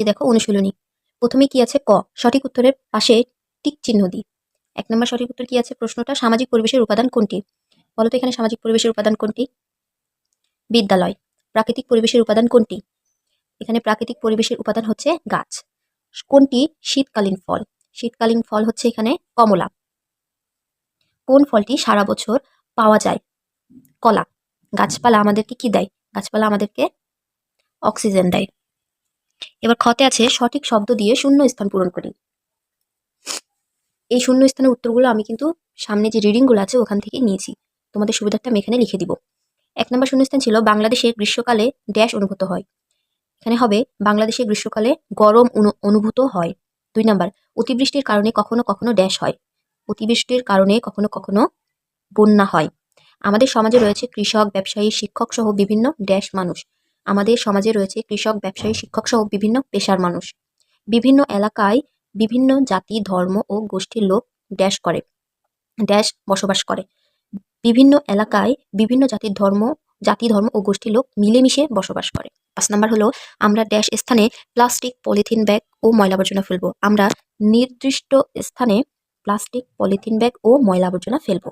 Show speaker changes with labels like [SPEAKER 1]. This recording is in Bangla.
[SPEAKER 1] যে দেখো? অনুশীলনী। প্রথমে কি আছে? ক। সঠিক উত্তরের পাশে টিক চিহ্ন দিই এক নম্বর সঠিক উত্তর কি আছে? প্রশ্নটা সামাজিক পরিবেশের উপাদান কোনটি? বলতো এখানে সামাজিক পরিবেশের উপাদান কোনটি? বিদ্যালয়। প্রাকৃতিক পরিবেশের উপাদান কোনটি? এখানে প্রাকৃতিক পরিবেশের উপাদান হচ্ছে গাছ। কোনটি? শীতকালীন ফল। শীতকালীন ফল হচ্ছে এখানে কমলা। কোন ফলটি সারা বছর পাওয়া যায়? কলা। গাছপালা আমাদেরকে কি দেয়? গাছপালা আমাদেরকে অক্সিজেন দেয়। এবার খতে আছে সঠিক শব্দ দিয়ে শূন্য স্থান পূরণ করি। এই শূন্য স্থানের উত্তরগুলো আমি কিন্তু সামনে যে রিডিংগুলো আছে ওখান থেকে নিয়েছি। তোমাদের সুবিধার্থে আমি এখানে লিখে দিব। এক নম্বর শূন্যস্থান ছিল বাংলাদেশে গ্রীষ্মকালে ড্যাশ অনুভূত হয়। এখানে হবে বাংলাদেশে গ্রীষ্মকালে গরম অনু- অনুভূত হয়। দুই নাম্বার, অতিবৃষ্টির কারণে কখনো কখনো ড্যাশ হয়। অতিবৃষ্টির কারণে কখনো কখনো বন্যা হয়। আমাদের সমাজে রয়েছে কৃষক, ব্যবসায়ী, শিক্ষক সহ বিভিন্ন ড্যাশ মানুষ। আমাদের সমাজে রয়েছে কৃষক, ব্যবসায়ী, শিক্ষক সহ বিভিন্ন পেশার মানুষ। বিভিন্ন এলাকায় বিভিন্ন জাতি, ধর্ম ও গোষ্ঠীর লোক ড্যাশ করে ড্যাশ বসবাস করে। বিভিন্ন এলাকায় বিভিন্ন জাতির ধর্ম, জাতি ধর্ম ও গোষ্ঠীর লোক মিলেমিশে বসবাস করে। পাঁচ নাম্বার হলো, আমরা ড্যাশ স্থানে প্লাস্টিক, পলিথিন ব্যাগ ও ময়লা আবর্জনা ফেলব। আমরা নির্দিষ্ট স্থানে প্লাস্টিক, পলিথিন ব্যাগ ও ময়লা আবর্জনা ফেলব।